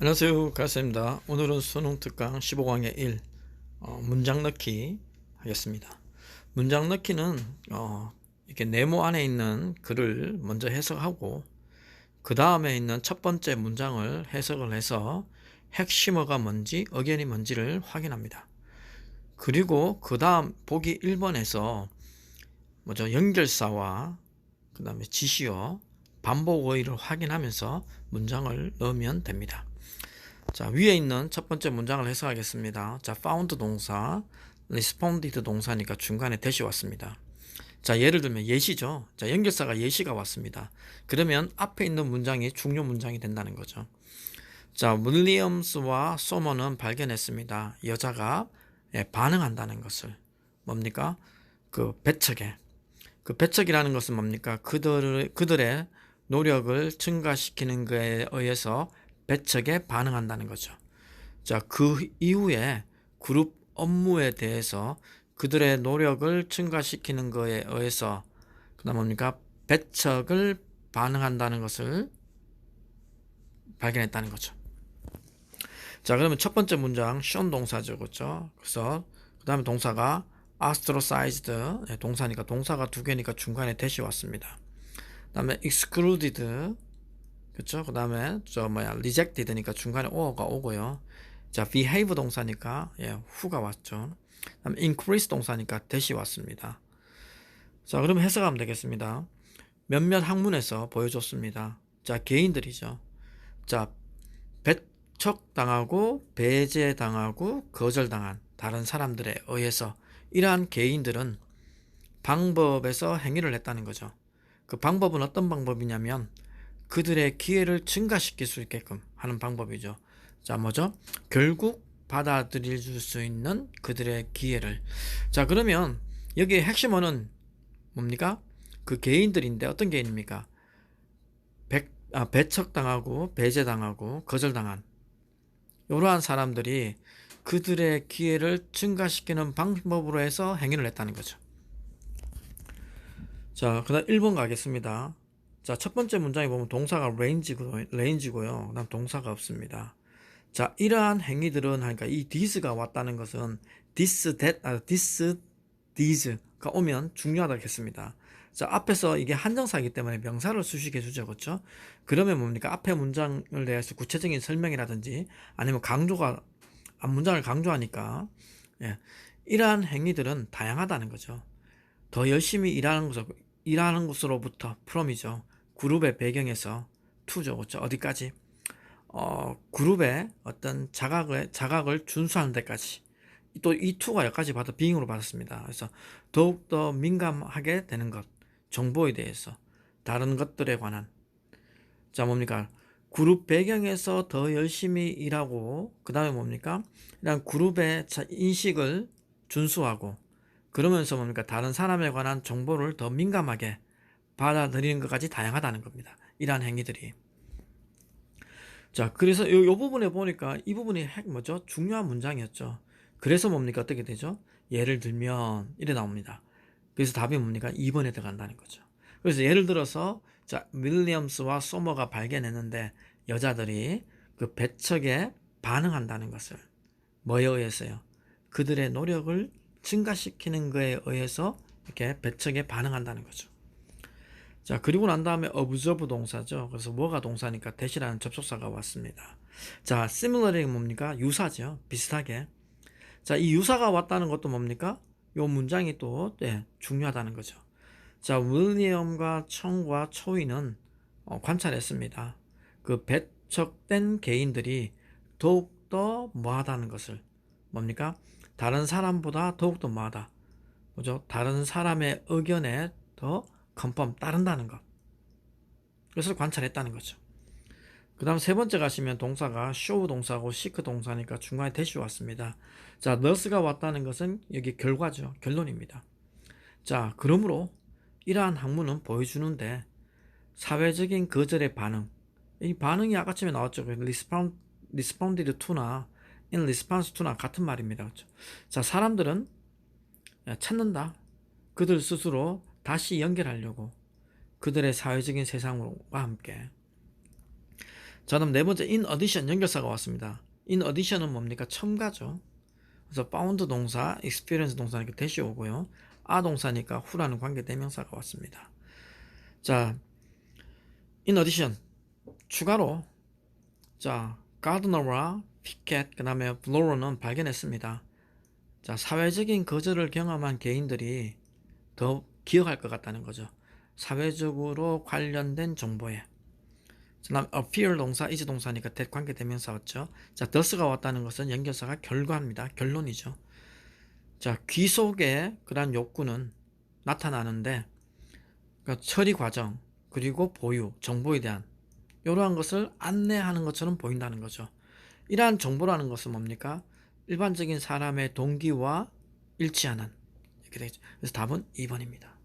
안녕하세요 가스입니다. 오늘은 수능 특강 15강의 1 어, 문장 넣기 하겠습니다. 문장 넣기는 어, 이렇게 네모 안에 있는 글을 먼저 해석하고 그 다음에 있는 첫 번째 문장을 해석을 해서 핵심어가 뭔지 의견이 뭔지를 확인합니다. 그리고 그 다음 보기 1번에서 먼저 연결사와 그 다음에 지시어 반복 어휘를 확인하면서 문장을 넣으면 됩니다 자, 위에 있는 첫 번째 문장을 해석하겠습니다. 자, found 동사, responded 동사니까 중간에 대시 왔습니다. 자, 예를 들면 예시죠. 자, 연결사가 예시가 왔습니다. 그러면 앞에 있는 문장이 중요 문장이 된다는 거죠. 자, 윌리엄스와 소머는 발견했습니다. 여자가 예, 반응한다는 것을 뭡니까? 그 배척에 그 배척이라는 것은 뭡니까? 그들 그들의 노력을 증가시키는 것에 의해서 배척에 반응한다는 거죠. 자, 그 이후에 그룹 업무에 대해서 그들의 노력을 증가시키는 것에 의해서 그다음 뭡니까? 배척을 반응한다는 것을 발견했다는 거죠. 자, 그러면 첫 번째 문장 shown 동사죠. 그렇죠? 그래서 그다음에 동사가 ostracized 네, 동사니까 동사가 두 개니까 중간에 대시 왔습니다. 그다음에 excluded 그쵸? 그 다음에 저 뭐야 rejected니까 중간에 o가 오고요. 자 behave 동사니까 예, 후가 왔죠. 다음 increase 동사니까 대시 왔습니다. 자 그러면 해석하면 되겠습니다. 몇몇 학문에서 보여줬습니다. 자 개인들이죠. 자 배척당하고 배제당하고 거절당한 다른 사람들에 의해서 이러한 개인들은 방법에서 행위를 했다는 거죠. 그 방법은 어떤 방법이냐면 그들의 기회를 증가시킬 수 있게끔 하는 방법이죠. 자, 뭐죠? 결국 받아들일 수 있는 그들의 기회를. 자, 그러면 여기에 핵심어는 뭡니까? 그 개인들인데 어떤 개인입니까? 백, 아, 배척당하고 배제당하고 거절당한 이러한 사람들이 그들의 기회를 증가시키는 방법으로 해서 행위를 했다는 거죠. 자, 그 다음 1번 가겠습니다. 자, 첫 번째 문장에 보면 동사가 range고, range고요. 그다음 동사가 없습니다. 자, 이러한 행위들은 하니까 이 this가 왔다는 것은 this, that, 아, this, these가 오면 중요하다겠습니다. 자, 앞에서 이게 한정사이기 때문에 명사를 수식해 주죠. 그렇죠? 그러면 뭡니까? 앞에 문장을 대해서 구체적인 설명이라든지 아니면 강조가 앞 문장을 강조하니까 예. 이러한 행위들은 다양하다는 거죠. 더 열심히 일하는 것으로, 일하는 것으로부터 프롬이죠. 그룹의 배경에서 투죠. 그렇죠? 어디까지? 어, 그룹의 어떤 자각을, 자각을 준수하는 데까지. 또 이 투가 여기까지 받아 빙으로 받았습니다. 그래서 더욱 더 민감하게 되는 것, 정보에 대해서, 다른 것들에 관한. 자, 뭡니까? 그룹 배경에서 더 열심히 일하고, 그 다음에 뭡니까? 이런 그룹의 인식을 준수하고, 그러면서 뭡니까? 다른 사람에 관한 정보를 더 민감하게 받아들이는 것까지 다양하다는 겁니다. 이러한 행위들이. 자, 그래서 요, 요 부분에 보니까 이 부분이 핵 뭐죠? 중요한 문장이었죠. 그래서 뭡니까? 어떻게 되죠? 예를 들면 이래 나옵니다. 그래서 답이 뭡니까? 2번에 들어간다는 거죠. 그래서 예를 들어서 자, 윌리엄스와 소머가 발견했는데 여자들이 그 배척에 반응한다는 것을 뭐에 의해서요? 그들의 노력을 증가시키는 것에 의해서 이렇게 배척에 반응한다는 거죠. 자, 그리고 난 다음에 observe 동사죠. 그래서 뭐가 동사니까 대시라는 접속사가 왔습니다. 자, similarly 뭡니까? 유사죠. 비슷하게. 자, 이 유사가 왔다는 것도 뭡니까? 요 문장이 또 네, 중요하다는 거죠. 자, 윌리엄과 청과 초이는 어, 관찰했습니다. 그 배척된 개인들이 더욱더 뭐하다는 것을 뭡니까? 다른 사람보다 더욱더 뭐하다. 뭐죠? 다른 사람의 의견에 더 컨펌 따른다는 것. 그것을 관찰했다는 거죠. 그 다음 세 번째 가시면 동사가 쇼 동사고 시크 동사니까 중간에 대시 왔습니다. 자, 너스가 왔다는 것은 여기 결과죠. 결론입니다. 자, 그러므로 이러한 학문은 보여주는데 사회적인 거절의 반응. 이 반응이 아까쯤에 나왔죠. respond, responded to나 in response to나 같은 말입니다. 그렇죠? 자, 사람들은 찾는다. 그들 스스로 다시 연결하려고 그들의 사회적인 세상과 함께 자, 그럼 네 번째 in addition 연결사가 왔습니다. in addition은 뭡니까? 첨가죠. 그래서 found 동사, experience 동사니까 대시 오고요. 아 동사니까 후라는 관계 대명사가 왔습니다. 자, in addition 추가로 자, 가드너와 피켓 그다음에 블로러는 발견했습니다. 자, 사회적인 거절을 경험한 개인들이 더 기억할 것 같다는 거죠. 사회적으로 관련된 정보에. 그 다음 appear 동사, is 동사니까 that 관계 대명사 왔죠. 자, thus가 왔다는 것은 연결사가 결과입니다. 결론이죠. 자, 귀 속에 그러한 욕구는 나타나는데 그러니까 처리 과정 그리고 보유, 정보에 대한 이러한 것을 안내하는 것처럼 보인다는 거죠. 이러한 정보라는 것은 뭡니까? 일반적인 사람의 동기와 일치하는 이렇게 되겠죠. 그래서 답은 2번입니다.